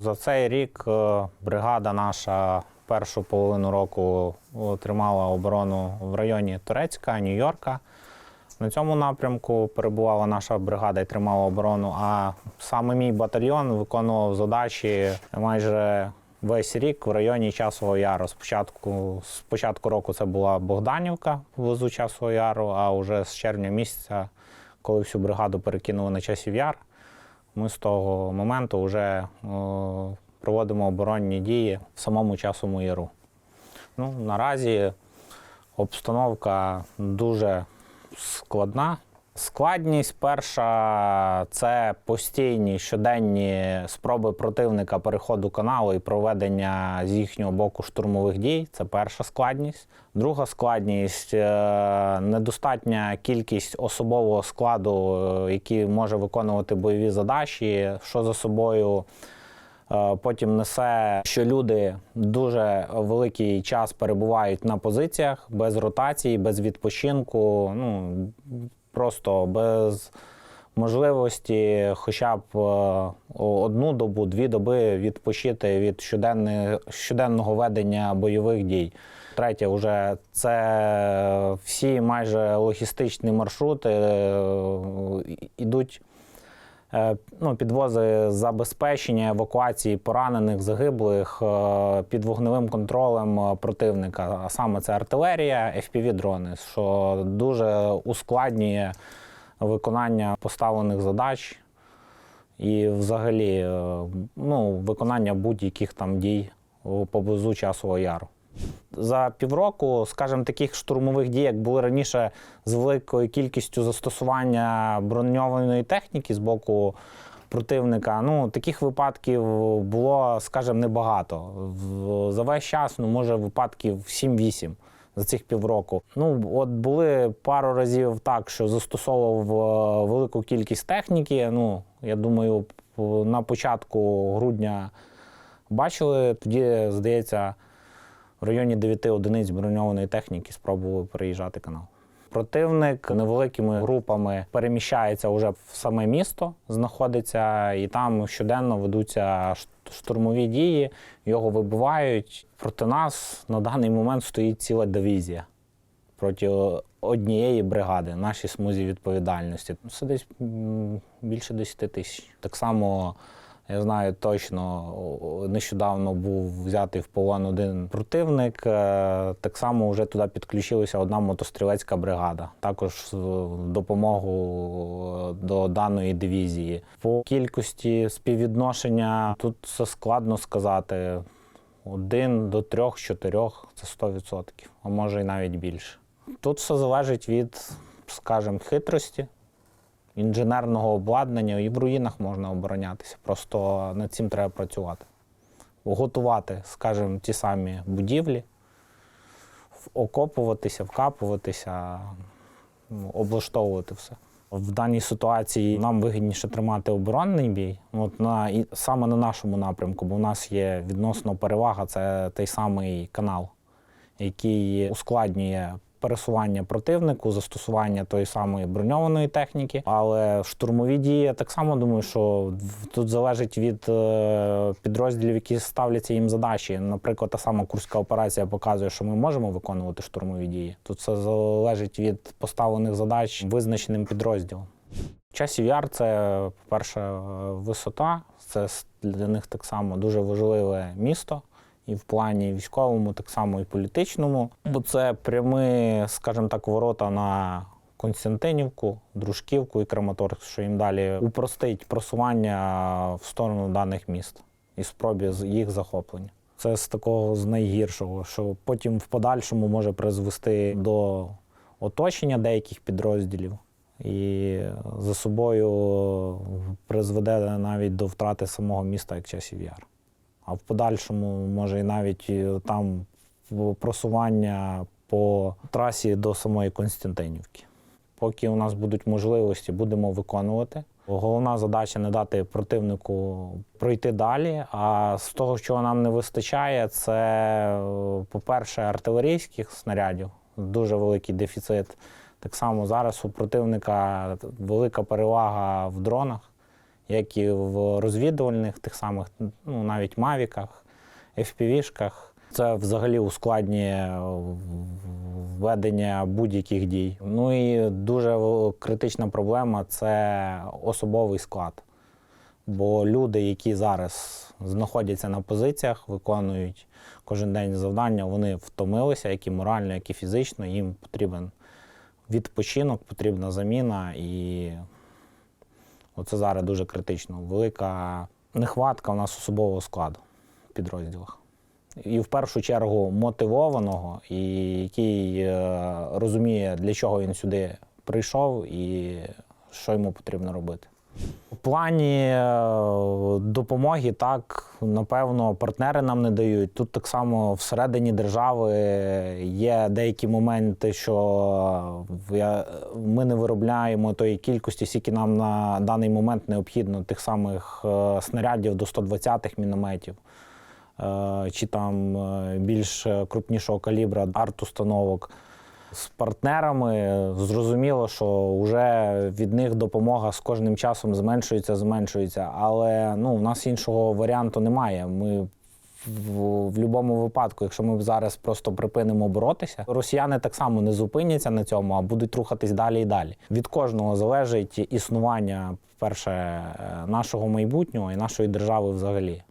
За цей рік е, бригада наша першу половину року тримала оборону в районі Турецька, Нью-Йорка. На цьому напрямку перебувала наша бригада і тримала оборону. А саме мій батальйон виконував задачі майже весь рік в районі Часового Яру. Спочатку, з початку року це була Богданівка поблизу Часового Яру, а вже з червня місяця, коли всю бригаду перекинули на Часів Яр, ми з того моменту вже о, проводимо оборонні дії в самому Часовому Яру. Ну, наразі обстановка дуже складна. Складність перша це постійні щоденні спроби противника переходу каналу і проведення з їхнього боку штурмових дій. Це перша складність. Друга складність е, недостатня кількість особового складу, е, який може виконувати бойові задачі, що за собою. Е, Потім несе, що люди дуже великий час перебувають на позиціях без ротації, без відпочинку, ну просто без можливості хоча б е, одну добу, дві доби відпочити від щоденного ведення бойових дій. Третє, вже це всі майже логістичні маршрути йдуть. Е, ну, підвози забезпечення евакуації поранених, загиблих е, під вогневим контролем е, противника. А саме це артилерія, FPV-дрони, що дуже ускладнює виконання поставлених задач і взагалі е, ну, виконання будь-яких там дій поблизу часового яру. За півроку, скажімо, таких штурмових дій, як були раніше, з великою кількістю застосування броньованої техніки з боку противника, ну таких випадків було, скажімо, небагато. За весь час, ну, може, випадків 7-8 за цих півроку. Ну, от були пару разів так, що застосовував е, велику кількість техніки. Ну, я думаю, на початку грудня бачили, тоді, здається, в районі 9 одиниць броньованої техніки спробували переїжджати канал. Противник невеликими групами переміщається вже в саме місто, знаходиться, і там щоденно ведуться штурмові дії, його вибивають. Проти нас на даний момент стоїть ціла дивізія проти однієї бригади, нашій смузі відповідальності. Це десь більше 10 тисяч. Так само я знаю точно, нещодавно був взятий в полон один противник. е, Так само вже туди підключилася одна мотострілецька бригада, також в допомогу е, до даної дивізії. По кількості співвідношення тут це складно сказати. Один до трьох, чотирьох це 100%, а може і навіть більше. Тут все залежить від, скажімо, хитрості, інженерного обладнання, і в руїнах можна оборонятися. Просто над цим треба працювати. Готувати, скажімо, ті самі будівлі, окопуватися, вкапуватися, ну, облаштовувати все. В даній ситуації нам вигідніше тримати оборонний бій, от на, і саме на нашому напрямку, бо в нас є відносно перевага, це той самий канал, який ускладнює пересування противнику, застосування тої самої броньованої техніки. Але штурмові дії я так само думаю, що тут залежить від е, підрозділів, які ставляться їм задачі. Наприклад, та сама курська операція показує, що ми можемо виконувати штурмові дії. Тут це залежить від поставлених задач визначеним підрозділом. Часів яр це, по-перше, е, висота. Це для них так само дуже важливе місто. І в плані військовому, так само і політичному. Бо це прямі, скажімо так, ворота на Константинівку, Дружківку і Краматорськ, що їм далі упростить просування в сторону даних міст і спробі їх захоплення. Це з такого з найгіршого, що потім в подальшому може призвести до оточення деяких підрозділів і за собою призведе навіть до втрати самого міста як часів яр. А в подальшому може і навіть е, там просування по трасі до самої Константинівки. Поки у нас будуть можливості, будемо виконувати. Головна задача не дати противнику пройти далі. А з того, чого нам не вистачає, це, е, по-перше, артилерійських снарядів. Дуже великий дефіцит. Так само зараз у противника велика перевага в дронах, як і в розвідувальних тих самих, ну навіть мавіках, FPV-шках. Це взагалі ускладнює ведення будь-яких дій. Ну і дуже критична проблема це особовий склад. Бо люди, які зараз знаходяться на позиціях, виконують кожен день завдання, вони втомилися, як і морально, як і фізично. Їм потрібен відпочинок, потрібна заміна. І оце зараз дуже критично. Велика нехватка у нас особового складу в підрозділах. І в першу чергу мотивованого, і який е, розуміє, для чого він сюди прийшов і що йому потрібно робити. У плані е, допомоги, так, напевно, партнери нам не дають. Тут так само всередині держави є деякі моменти, що ми не виробляємо тої кількості, скільки нам на даний момент необхідно тих самих е, снарядів до 120-х мінометів. е, Чи там більш крупнішого калібра арт-установок з партнерами зрозуміло, що вже від них допомога з кожним часом зменшується, зменшується. Але ну, в нас іншого варіанту немає. Ми в, в будь-якому випадку, якщо ми зараз просто припинимо боротися, росіяни так само не зупиняться на цьому, а будуть рухатись далі і далі. Від кожного залежить існування, перше, е, нашого майбутнього і нашої держави взагалі.